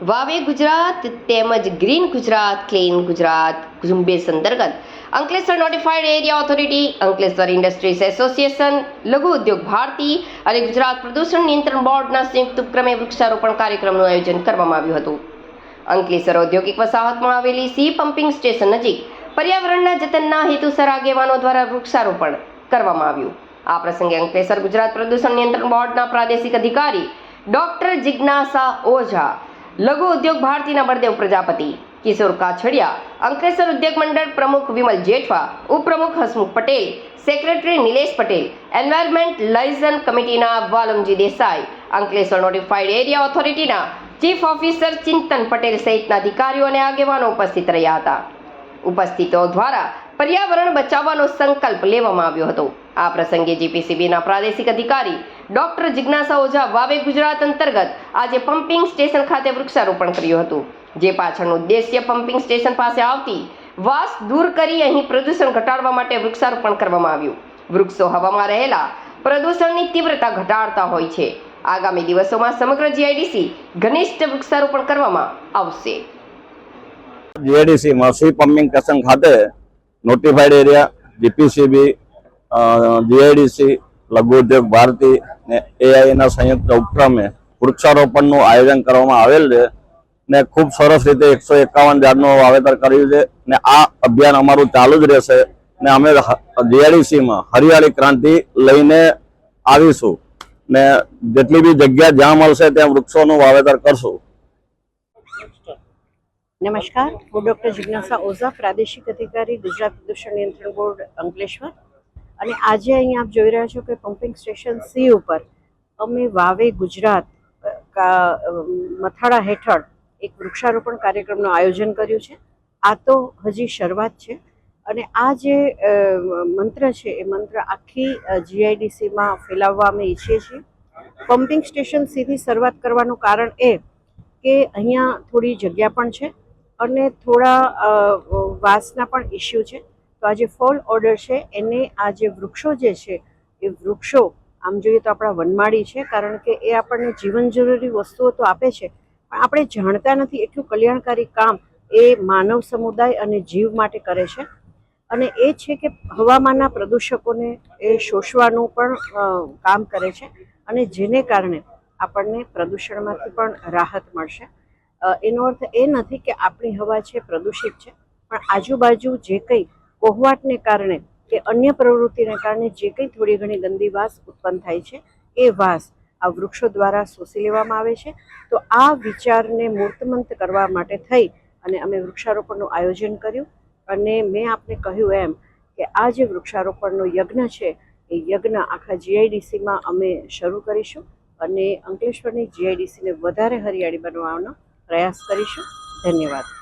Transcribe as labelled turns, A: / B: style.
A: વાવે ગુજરાત તેમજ green Gujarat, clean Gujarat, ઝુંબેશ અંતર્ગત Ankleshwar notified area authority Ankleshwar industries association Laghu Udyog Bharati અને ગુજરાત પ્રદૂષણ નિયંત્રણ બોર્ડના સંયુક્ત ઉપક્રમે વૃક્ષારોપણ કાર્યક્રમનું આયોજન કરવામાં આવ્યું હતું. અંકલેશ્વર ઔદ્યોગિક વસાહતમાં આવેલી સી પમ્પિંગ સ્ટેશન નજીક પર્યાવરણના જતનના હેતુસર આગેવાનો દ્વારા વૃક્ષારોપણ કરવામાં આવ્યું. આ પ્રસંગે અંકલેશ્વર ગુજરાત પ્રદૂષણ નિયંત્રણ બોર્ડના પ્રાદેશિક અધિકારી ડોક્ટર જિજ્ઞાસા ઓઝા લઘુ ઉદ્યોગ ભારતીના બળદેવ પ્રજાપતિ, કિશોર કાછડિયા, અંકલેશ્વર ઉદ્યોગ મંડળ પ્રમુખ વિમલ જેઠવા, ઉપપ્રમુખ Hasmukh Patel, secretary Nilesh Patel, environment liaison કમિટીના વાલમજી દેસાઈ, અંકલેશ્વર નોટિફાઈડ એરિયા ઓથોરિટીના ચીફ ઓફિસર ચિંતન પટેલ સહિતના અધિકારીઓ અને આગેવાનો ઉપસ્થિત રહ્યા હતા. ઉપસ્થિતો દ્વારા પર્યાવરણ બચાવવાનો સંકલ્પ લેવામાં આવ્યો હતો. આ પ્રસંગે જીપીસીબીના પ્રાદેશિક અધિકારી ડોક્ટર જિજ્ઞાસા ઓઝા વાવે ગુજરાત અંતર્ગત આજે પમ્પિંગ સ્ટેશન ખાતે વૃક્ષારોપણ કર્યું હતું. જે પાછળનો ઉદ્દેશ્ય પમ્પિંગ સ્ટેશન પાસે આવતી વાસ દૂર કરી અહીં પ્રદૂષણ ઘટાડવા માટે વૃક્ષારોપણ કરવામાં આવ્યું. વૃક્ષો હવામાં રહેલા પ્રદૂષણની તીવ્રતા ઘટાડતા હોય છે. આગામી દિવસોમાં સમગ્ર જીઆઈડીસી ઘનિષ્ઠ વૃક્ષારોપણ કરવામાં આવશે.
B: જીઆઈડીસી મસી પમ્પિંગ સ્ટેશન ખાતે notified area GPCB GIDC Laghu Udyog Bharati ને એઆઈના સંયુક્ત ઉપક્રમે વૃક્ષારોપણનું આયોજન કરવામાં આવેલ છે ને ખૂબ સરસ રીતે એકસો એકાવન ઝાડનું વાવેતર કર્યું છે ને આ અભિયાન અમારું ચાલુ જ રહેશે ને અમે જીઆઈડીસીમાં હરિયાળી ક્રાંતિ લઈને આવીશું ને જેટલી બી જગ્યા જ્યાં મળશે ત્યાં વૃક્ષોનું વાવેતર કરશું.
C: નમસ્કાર, હું ડૉક્ટર જિજ્ઞાસા ઓઝા, પ્રાદેશિક અધિકારી, ગુજરાત પ્રદૂષણ નિયંત્રણ બોર્ડ, અંકલેશ્વર. અને આજે અહીં આપ જોઈ રહ્યા છો કે પમ્પિંગ સ્ટેશન સી ઉપર અમે વાવે ગુજરાત મથાળા હેઠળ એક વૃક્ષારોપણ કાર્યક્રમનું આયોજન કર્યું છે. આ તો હજી શરૂઆત છે. અને આ જે મંત્ર છે, એ મંત્ર આખી જીઆઈડીસીમાં ફેલાવવા અમે ઈચ્છીએ છીએ. પમ્પિંગ સ્ટેશન સીથી શરૂઆત કરવાનું કારણ એ કે અહીંયા થોડી જગ્યા પણ છે. અને થોડા વાસના પણ ઇસ્યુ છે. તો આ જે ફોલ ઓર્ડર છે, એને આ જે વૃક્ષો જે છે, એ વૃક્ષો, આમ જોઈએ તો આપણા વનમાળી છે, કારણ કે એ આપણને જીવન જરૂરી વસ્તુઓ તો આપે છે. પણ આપણે જાણતા નથી એટલું કલ્યાણકારી કામ એ માનવ સમુદાય અને જીવ માટે કરે છે. અને એ છે કે હવામાનના પ્રદૂષકોને એ શોષવાનું પણ કામ કરે છે. અને જેને કારણે આપણને પ્રદૂષણમાંથી પણ રાહત મળશે. એનો અર્થ એ નથી કે આપણી હવા છે પ્રદૂષિત છે, પણ આજુબાજુ જે કંઈ કોહવાટને કારણે કે અન્ય પ્રવૃત્તિને કારણે જે કંઈ થોડી ઘણી ગંદી વાસ ઉત્પન્ન થાય છે, એ વાસ આ વૃક્ષો દ્વારા શોષી લેવામાં આવે છે. તો આ વિચારને મૂર્તમંત કરવા માટે થઈ અને અમે વૃક્ષારોપણનું આયોજન કર્યું. અને મેં આપને કહ્યું એમ કે આ જે વૃક્ષારોપણનો યજ્ઞ છે, એ યજ્ઞ આખા જીઆઈડીસીમાં અમે શરૂ કરીશું. અને અંકલેશ્વરની જીઆઈડીસીને વધારે હરિયાળી બનાવવાનો પ્રયાસ કરીશું. ધન્યવાદ.